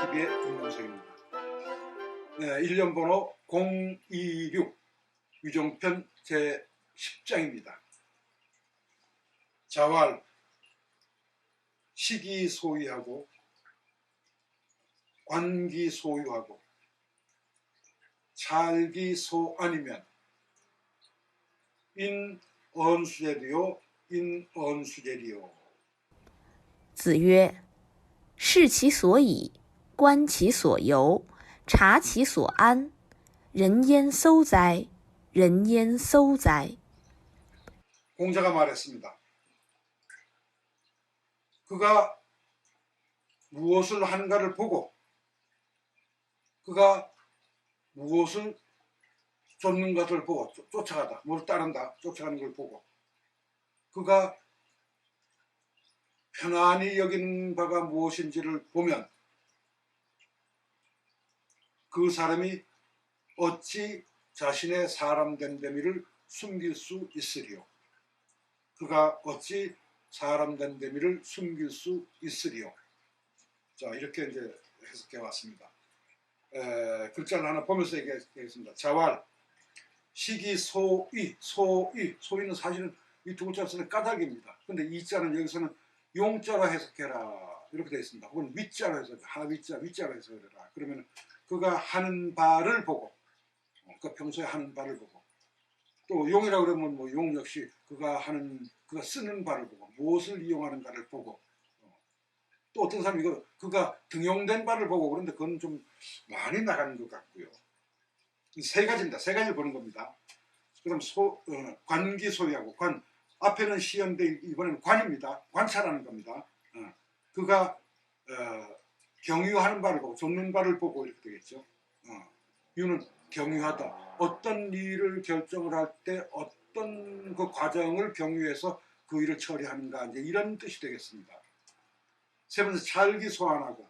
TV의 김동석입니다. 네, 1년 번호 026 유정편 제 10장입니다. 자활 시기 소유하고 관기 소유하고 찰기 소 아니면 인언수제리요 인언수제리요 子曰：“视其所以， 观其所由，察其所安。人焉廋哉？人焉廋哉？ 공자가 말했습니다. 그가 무엇을 하는가를 보고 그가 무엇을 쫓는 것을 보고 쫓- 쫓아가다 뭘 따른다 쫓아가는 걸 보고 그가 편안히 여기는 바가 무엇인지를 보면 그 사람이 어찌 자신의 사람 된 데미를 숨길 수 있으리요? 그가 어찌 사람 된 데미를 숨길 수 있으리요? 자 이렇게 이제 해석해 왔습니다. 에, 글자를 하나 보면서 얘기하겠습니다. 자활 시기 소이 소이. 소이는 사실은 이 두 글자 쓰는 까닭입니다. 근데 이 자는 여기서는 용자로 해석해라 이렇게 되어 있습니다. 혹은 위자로 해석해 하 위자 위자로 해석해라. 그러면 그가 하는 바를 보고 어, 그 평소에 하는 바를 보고 또 용이라 그러면 뭐 용 역시 그가 하는 그가 쓰는 바를 보고 무엇을 이용하는가를 보고 어, 또 어떤 사람이 이거 그가 등용된 바를 보고 그런데 그건 좀 많이 나가는 것 같고요. 이세 가지입니다. 세 가지를 보는 겁니다. 그럼 소 어, 관기 소유하고 관 앞에는 시연대 이번에는 관입니다. 관찰하는 겁니다. 어, 그가 어, 경유하는 바를 보고 쫓는 바를 보고 이렇게 되겠죠. 어, 유는 경유하다. 어떤 일을 결정을 할 때 어떤 그 과정을 경유해서 그 일을 처리하는가 이제 이런 뜻이 되겠습니다. 세 번째 찰기 소환하고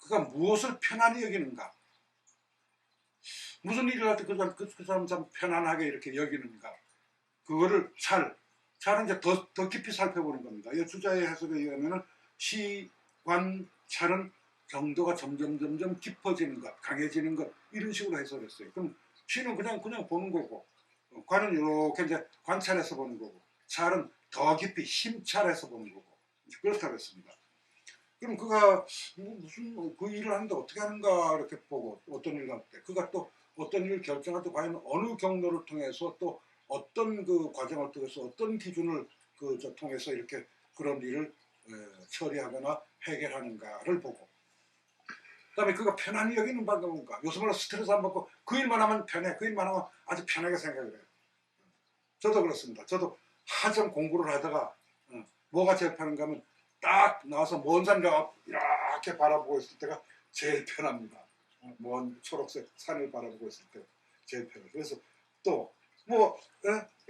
그가 무엇을 편안히 여기는가. 무슨 일을 할 때 그 사람, 그, 그 사람 참 편안하게 이렇게 여기는가. 그거를 찰, 찰은 이제 더, 더 깊이 살펴보는 겁니다. 이 주자의 해석에 의하면 시, 관, 찰은 경도가 점점 점점 깊어지는 것, 강해지는 것 이런 식으로 해석했어요. 그럼 시는 그냥 그냥 보는 거고, 어, 관은 이렇게 이제 관찰해서 보는 거고, 찰은 더 깊이 심찰해서 보는 거고 그렇다고 했습니다. 그럼 그가 뭐 무슨 뭐그 일을 하는데 어떻게 하는가 이렇게 보고 어떤 일을 할 때, 그가 또 어떤 일을 결정할 때 과연 어느 경로를 통해서 또 어떤 그 과정을 통해서 어떤 기준을 그 저 통해서 이렇게 그런 일을 에, 처리하거나 해결하는가를 보고. 그 다음에 그가 편안히 여기는 뭔가. 요새 말로 스트레스 안 받고 그 일만 하면 편해. 그 일만 하면 아주 편하게 생각을 해요. 저도 그렇습니다. 저도 하점 공부를 하다가 어, 뭐가 제일 편한가 하면 딱 나와서 먼 산을 이렇게 바라보고 있을 때가 제일 편합니다. 어, 먼 초록색 산을 바라보고 있을 때 제일 편해요. 그래서 또 뭐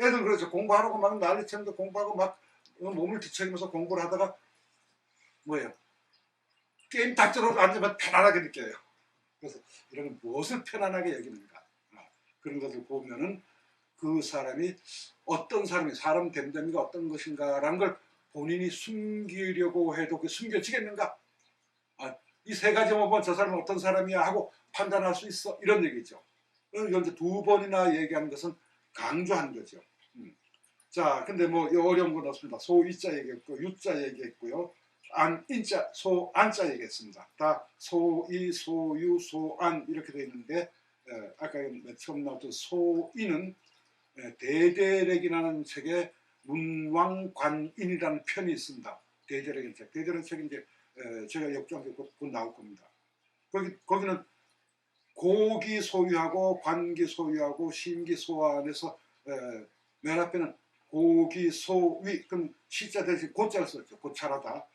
애들 그렇죠. 공부하라고 막 난리치면서 공부하고 막 어, 몸을 뒤척이면서 공부를 하다가 뭐예요 게임 닥쳐로 앉으면 편안하게 느껴요 그래서 이런 무엇을 편안하게 여기는가 어, 그런 것을 보면은 그 사람이 어떤 사람이 사람 됨됨이가 어떤 것인가라는 걸 본인이 숨기려고 해도 그 숨겨지겠는가 아, 이 세 가지만 보면 저 사람은 어떤 사람이야 하고 판단할 수 있어 이런 얘기죠 이제 두 번이나 얘기하는 것은 강조한 거죠. 음. 자, 근데 뭐 어려운 건 없습니다. 소 이자 얘기했고 유자 얘기했고요. 안 인자 소 안자이겠습니다. 다 소이 소유 소안 이렇게 되어 있는데 에, 아까 그 처음 나왔던 소인은 대대렉이라는 책에 문왕관인이라는 편이 있습니다. 대대렉인 책. 대대렉 책이 이제 에, 제가 역주한게 곧, 곧 나올 겁니다. 거기 거기는 고기 소유하고 관기 소유하고 신기 소안에서 맨 앞에는 고기 소위 그럼 시자 대신 고자를 썼죠. 고찰하다.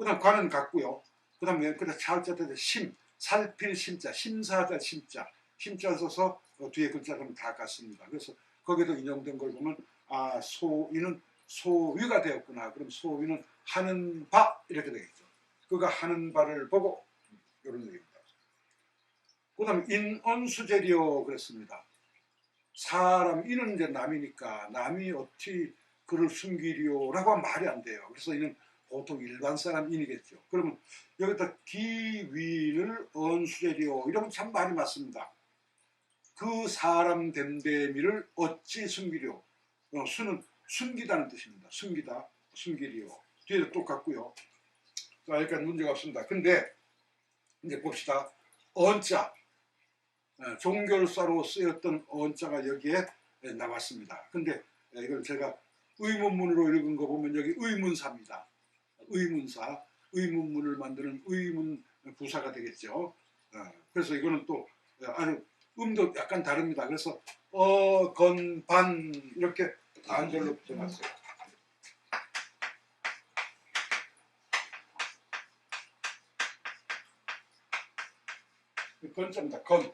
그 다음 관은 같고요. 그 다음에 그다음 차자 대신 심 살필 심자 심사자 심자. 심자 써서 어, 뒤에 글자는 다 같습니다. 그래서 거기도 인용된 걸 보면 아 소위는 소위가 되었구나. 그럼 소위는 하는 바 이렇게 되겠죠. 그가 하는 바를 보고 이런 얘기입니다. 그 다음에 인언수제리오 그랬습니다. 사람, 이는 이제 남이니까 남이 어찌 그를 숨기리오라고 하면 말이 안 돼요. 그래서 이는 보통 일반 사람인이겠죠. 그러면 여기다 기위를 언수제리오 이러면 참 많이 맞습니다. 그 사람 됨됨이를 어찌 숨기려? 어, 수는 숨기다는 뜻입니다. 숨기다, 숨기리요. 뒤에도 똑같고요. 자, 여기까지 문제가 없습니다. 근데 이제 봅시다. 언자, 어, 종결사로 쓰였던 언자가 여기에 예, 나왔습니다. 근데 예, 이걸 제가 의문문으로 읽은 거 보면 여기 의문사입니다. 의문사, 의문문을 만드는 의문 부사가 되겠죠. 어, 그래서 이거는 또 예, 아주 음도 약간 다릅니다. 그래서 어, 건, 반 이렇게 반절로 붙여놨어요. 건자입니다. 건.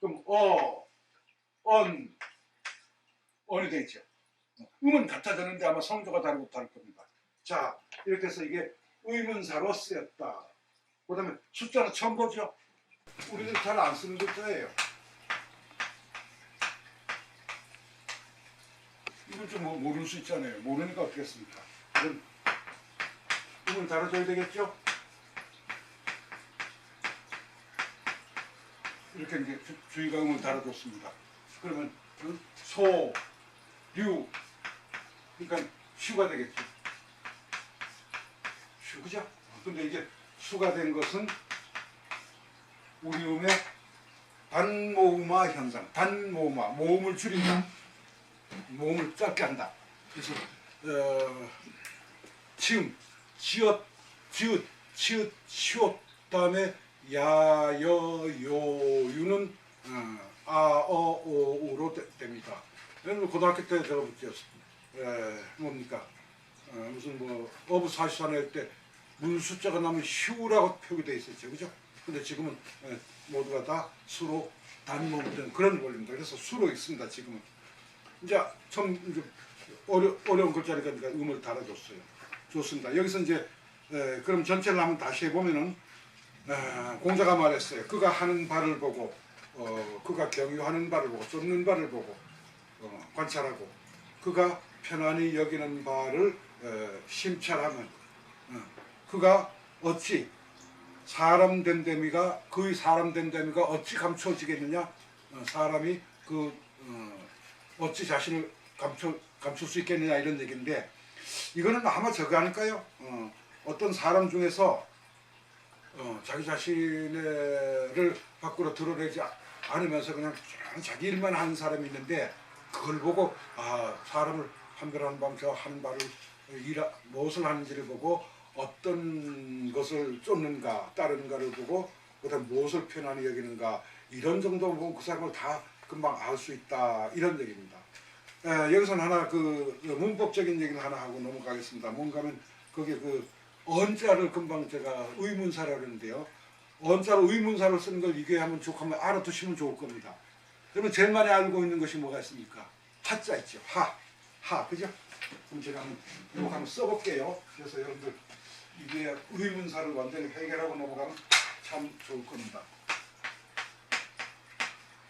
그럼 어, 언, 언이 되죠. 음은 같아졌는데 아마 성조가 다르고 다를 겁니다. 자, 이렇게 해서 이게 의문사로 쓰였다. 그 다음에 숫자는 처음 보죠? 우리는 잘안 쓰는 숫자예요. 이걸 좀 모- 모를 수 있잖아요. 모르니까 어떻게 씁니까? 그럼 음을 달아줘야 되겠죠? 이렇게 이제 주, 주의가 음을 달아줬습니다. 그러면 그 소, 류, 그러니까 슈가 되겠죠. 슈, 그죠? 근데 이제 수가 된 것은 우리 음의 단모음화 현상, 단모음화, 모음을 줄인다. 모음을 짧게 한다. 그래서 어, 지음, 지엇, 지읒, 치읒, 시옷 다음에 야, 여, 요, 유는 어, 아, 어, 오, 우로 되- 됩니다. 여러분 고등학교 때 들어봤죠? 에, 뭡니까? 어, 무슨 뭐 어부 사시사나 할때 문 숫자가 나면 휴라고 표기되어 있었죠, 그죠? 근데 지금은 에, 모두가 다 수로 단모된 그런 원리입니다. 그래서 수로 있습니다, 지금은. 이제 좀 이제 어려, 어려운 글자니까 음을 달아줬어요. 좋습니다. 여기서 이제 에, 그럼 전체를 한번 다시 해보면은 에, 공자가 말했어요. 그가 하는 바를 보고 어, 그가 경유하는 바를 보고 쫓는 바를 보고 어, 관찰하고 그가 편안히 여기는 바를 에, 심찰하면 어, 그가 어찌 사람 됨됨이가 그의 사람 됨됨이가 어찌 감춰지겠느냐 어, 사람이 그 어, 어찌 자신을 감춰 감출 수 있겠느냐 이런 얘기인데 이거는 아마 저거 아닐까요? 어, 어떤 사람 중에서 어, 자기 자신을 밖으로 드러내지 않으면서 그냥 자기 일만 하는 사람이 있는데 그걸 보고 아 사람을 판별하는 방저 하는 바를 일하, 무엇을 하는지를 보고 어떤 것을 쫓는가 따르는가를 보고 그다음 무엇을 편안히 여기는가 이런 정도 보면 그 사람을 다 금방 알 수 있다 이런 얘기입니다. 에, 여기서는 하나 그 문법적인 얘기를 하나 하고 넘어가겠습니다. 뭔가면 거기에 그 언자를 금방 제가 의문사라 그러는데요. 언자로 의문사로 쓰는 걸 이게 하면 좋고 하면 알아두시면 좋을 겁니다. 그러면 제일 많이 알고 있는 것이 뭐가 있습니까? 하자 있죠. 하. 하. 그죠? 그럼 제가 한번 한번 써볼게요. 그래서 여러분들 이게 의문사를 완전히 해결하고 넘어가면 참 좋을 겁니다.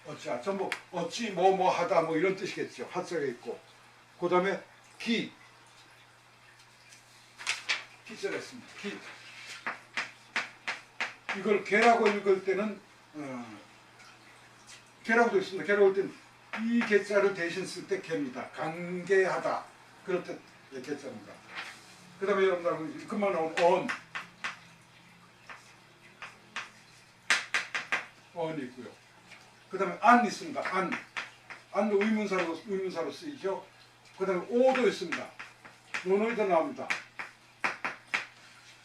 어찌 전부 어찌 뭐 뭐 하다 뭐 이런 뜻이겠죠. 하자가 있고 그 다음에 기 기자가 있습니다. 기 이걸 개라고 읽을 때는 어, 개라고도 있습니다. 개라고 할 때는 이 개자를 대신 쓸 때 개입니다. 관계하다 그럴 때 예, 개자입니다. 그 다음에 여러분들 금방 나온 언 언이 있고요. 그 다음에 안 있습니다. 안. 안도 의문사로, 의문사로 쓰이죠. 그 다음에 오도 있습니다. 논어에도 나옵니다.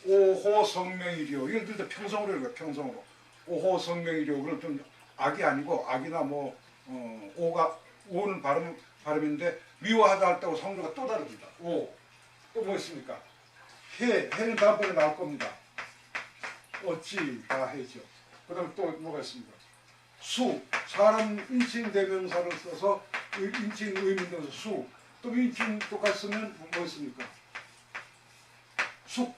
오호 성명이리오. 이걸 들때 평성으로 읽어요. 평성으로. 오호 성명이리오. 그럼 좀 악이 아니고 악이나 뭐 어, 오가 오는 발음 발음인데 미워하다 할 때하고 성조가 또 다릅니다. 오. 또뭐 있습니까? 해. 해는 다음번에 나올 겁니다. 어찌 다 해죠. 그 다음에 또 뭐가 있습니까? 수. 사람 인칭 대명사를 써서 의- 인칭 의문동사 수. 또 인칭 똑같이 쓰면 뭐 있습니까? 숙.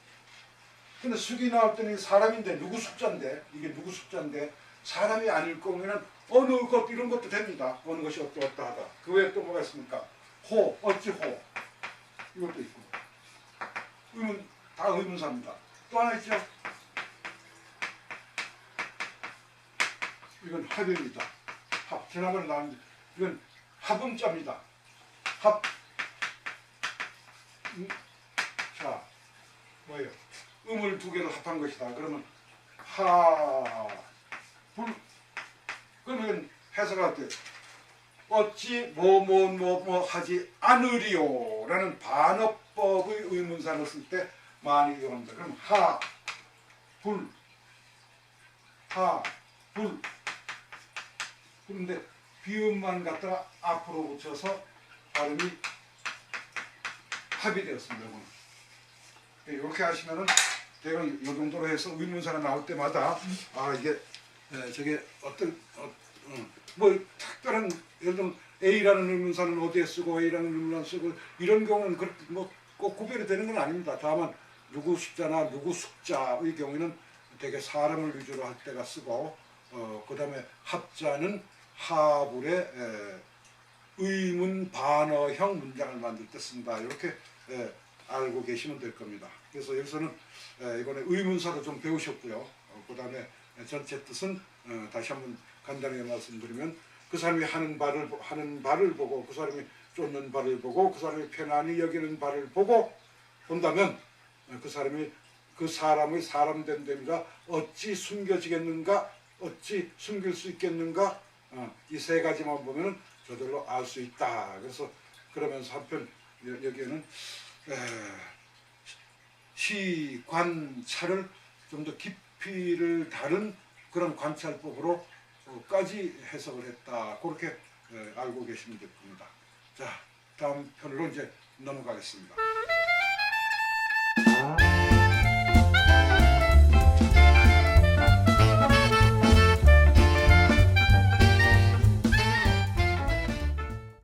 근데 숙이 나올 때는 사람인데 누구 숙자인데 이게 누구 숙자인데 사람이 아닐 거면은 어느 것 이런 것도 됩니다. 어느 것이 어떠 어떠하다. 그 외에 또 뭐가 있습니까? 호 어찌 호 이것도 있고. 의문 다 의문사입니다. 또 하나 있죠. 이건 합입니다. 합. 지난번에 나왔는데 이건 합음자입니다. 합. 음, 자, 뭐예요? 음을 두 개를 합한 것이다. 그러면 하, 불. 그러면 해석할 때 어찌 뭐뭐뭐뭐 하지 않으리요 라는 반어 법의 의문사를 쓸 때 많이 이용합니다. 그럼 하, 불, 하, 불. 그런데 비음만 갖다가 앞으로 붙여서 발음이 합이 되었습니다. 이거는. 이렇게 하시면은 대강 이 정도로 해서 의문사가 나올 때마다 아 이게 에, 저게 어떤 어, 어, 뭐 특별한 예를 들면 A라는 의문사는 어디에 쓰고 A라는 의문사는 쓰고 이런 경우는 그렇게 뭐 꼭 구별이 되는 건 아닙니다. 다만 누구 숫자나 누구 숙자의 경우에는 되게 사람을 위주로 할 때가 쓰고 어, 그 다음에 합자는 하불의 에, 의문 반어형 문장을 만들 때 쓴다. 이렇게 에, 알고 계시면 될 겁니다. 그래서 여기서는 에, 이번에 의문사로 좀 배우셨고요. 어, 그 다음에 전체 뜻은 어, 다시 한번 간단하게 말씀드리면 그 사람이 하는 바를 보- 하는 바를 보고 그 사람이 쫓는 바를 보고 그 사람이 편안히 여기는 바를 보고 본다면 어, 그 사람이 그 사람의 사람된 됨이가 어찌 숨겨지겠는가 어찌 숨길 수 있겠는가 이세 가지만 보면은 저절로 알 수 있다. 그래서 그러면서 한편 여- 여기에는 에, 시 관찰을 좀 더 깊이를 다른 그런 관찰법으로 까지 해석을 했다. 그렇게 에, 알고 계시면 될 겁니다. 자, 다음 편으로 이제 넘어가겠습니다.